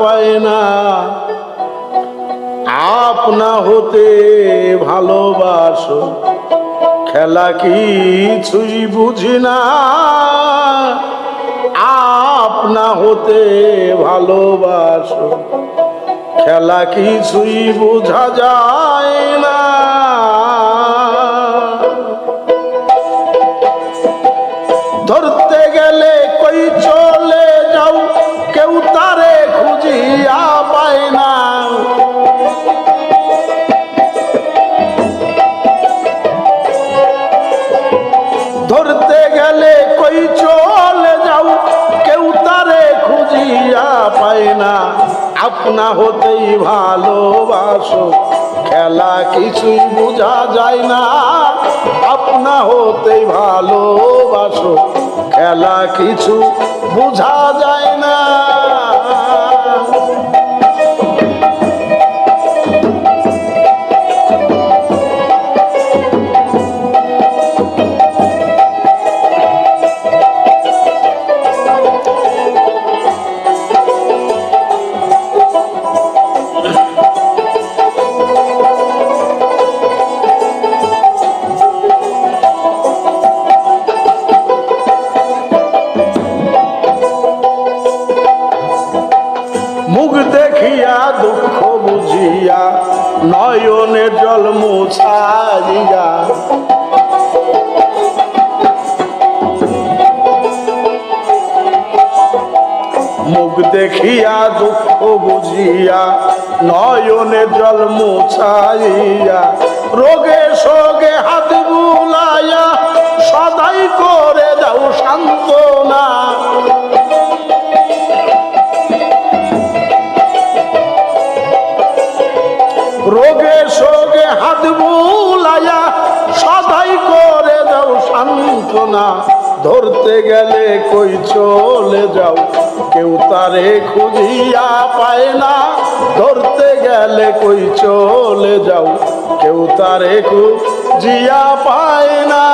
পায় না আপনা হতে ভালোবাসো। খেলা কিছুই বুঝি না। আপনা হতে ভালোবাসো। খেলা কিছুই বোঝা যায় না। কই চলে যাও, কেউ তারে খুঁজিয়া পায় না। আপনা হতেই ভালোবাসো, খেলা কিছুই বোঝা যায় না। আপনা হতেই ভালোবাসো, খেলা কিছু বোঝা যায় মুছাইয়া মুখ দেখিয়া দুঃখ বুঝিয়া নয়নে জল মুছাইয়া রোগে সোগে হাত সান্ত্বনা ধরতে গেলে কই চলে যাও? কেউ তারে খুঁজিয়া পায় না। ধরতে গেলে কই চলে যাও? কেউ তারে খুঁজিয়া পায় না।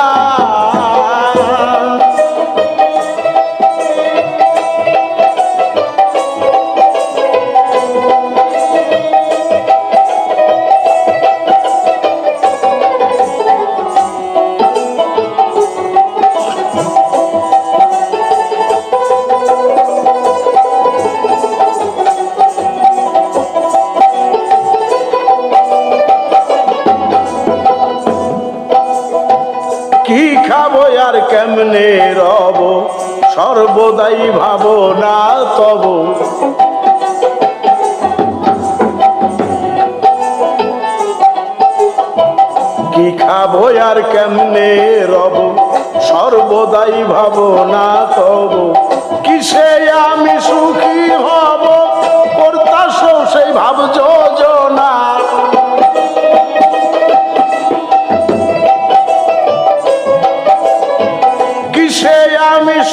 কি খাব আর কেমনে রব? সর্বদাই ভাবনা তব। কি খাব আর কেমনে রব? সর্বদাই ভাবনা তব। কিসে আমি সুখী হব? করতাস সেই ভাব যোজনা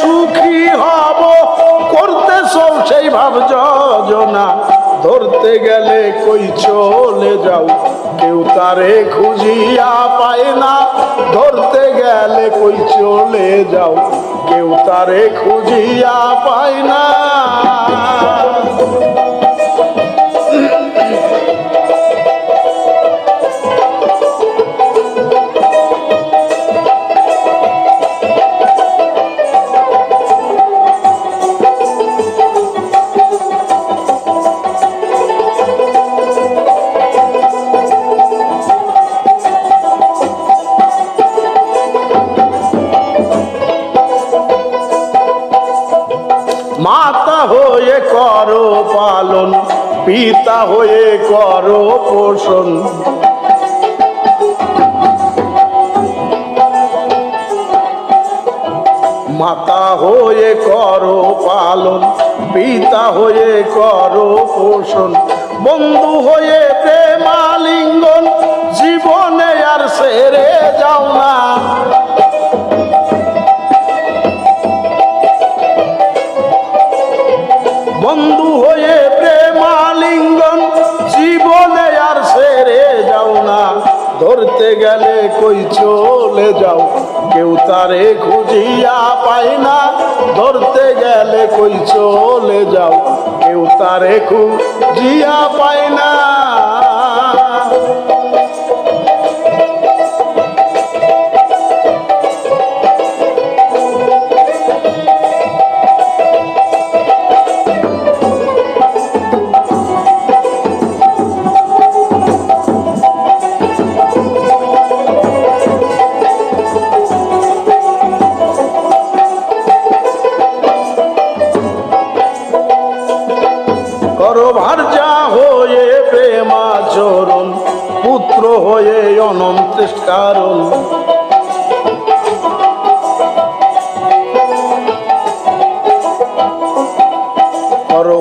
সুখী হব, করতে সব সেই ভাব যোজনা। ধরতে গেলে কই চলে যাও, কেউ তারে খুঁজিয়া পায় না। ধরতে গেলে কই চলে যাও, কেউ তারে খুঁজিয়া পায় না। মাতা হয়ে করো পালন, পিতা হয়ে করো পোষণ। মাতা হয়ে করো পালন, পিতা হয়ে করো পোষণ। বন্ধু হয়ে প্রেমালিঙ্গন, জীবনে আর সেরে যাও না। ধরতে গেলে কই চলে যাও? কেউ তারে খুঁজিয়া পায় না। ধরতে গেলে কই চলে যাও? কেউ তারে খুঁজিয়া পায় না। করো ভার্যা হয়ে প্রেমাচরণ পুত্র হয়ে অনন্তেশ কারণ।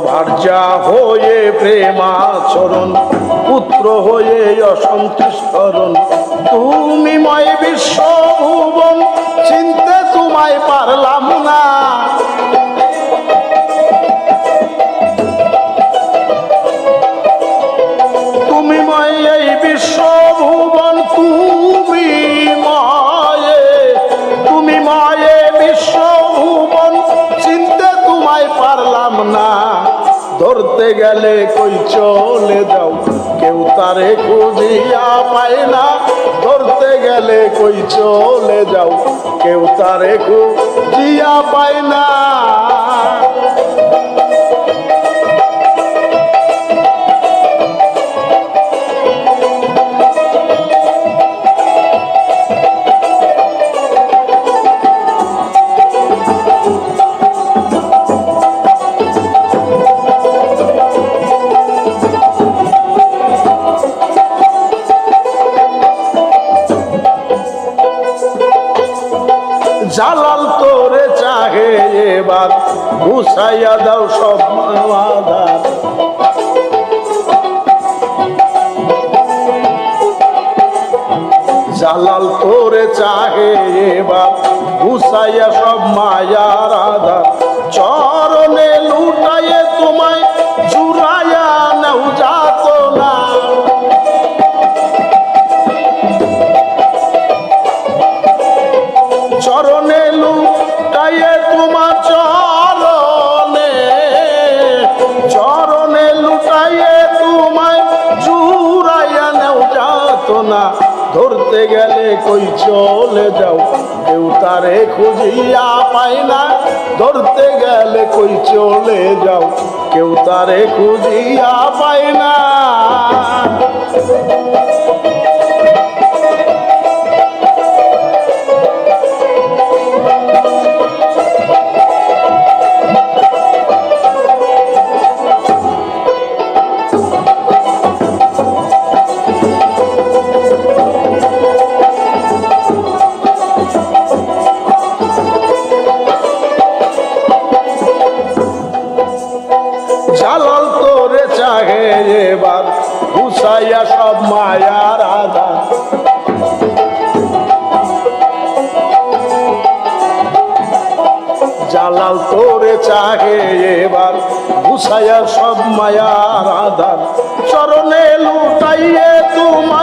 ভার্যা হয়ে প্রেমাচরণ পুত্র হয়ে অসন্তুষরণ তুমি ময় বিশ্ব ভুবন, চিনতে তোমায় পারলাম না। গেলে কই চলে যাও? কেউ তারে খুঁজিয়া পায় না। ধরতে গেলে কই চলে যাও? কেউ তারে খুঁজিয়া পায় না। ঘুষাইয়া দাও সব মাওয়াদার জালাল তোরে চাহে এবার ঘুষাইয়া সব মায়ার আধার চরণে লুটাইয়ে তোমায় ধরতে গেলে কই চলে যাও? কেউ তারে খুঁজিয়া পাই না। ধরতে গেলে কই চলে যাও? কেউ তারে খুঁজিয়া পাই না। জালাল তোরে চাহে এবার ঘুষাইয়া সব মায়ার আদা জালাল তোরে চাহে এবার ঘুষাইয়া সব মায়ার আদার চরণে লুটাইয়ে তোমায়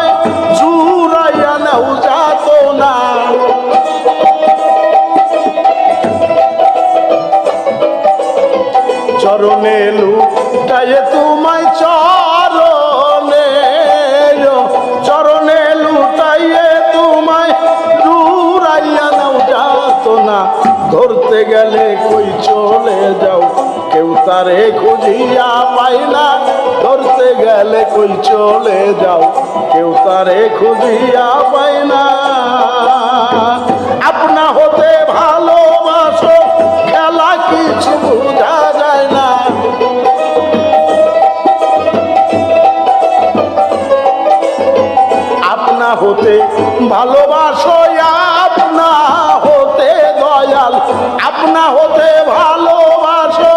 দূরাইয়া নাও, যাত না। ধরতে গেলে কই চলে যাও। কেউ তারে খুঁজিয়া পায় না। ধরতে গেলে কই চলে যাও। কেউ তারে খুঁজিয়া পায় না। আপনা হতে ভালোবাসো, খেলা কিছু বোঝা যায় না। আপনা হতে ভালোবাসো, আপনা হতে দয়াল, আপনা হতে ভালোবাসো।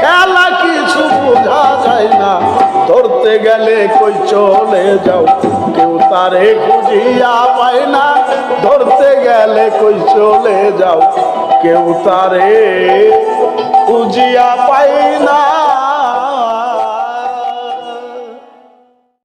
খেলা কিছু বোঝা যায় না, ধরতে গেলে কই চলে যাও। কেউ তারে খুঁজিয়া পায় না, ধরতে গেলে কই চলে যাও। কেউ তারে খুঁজিয়া পায়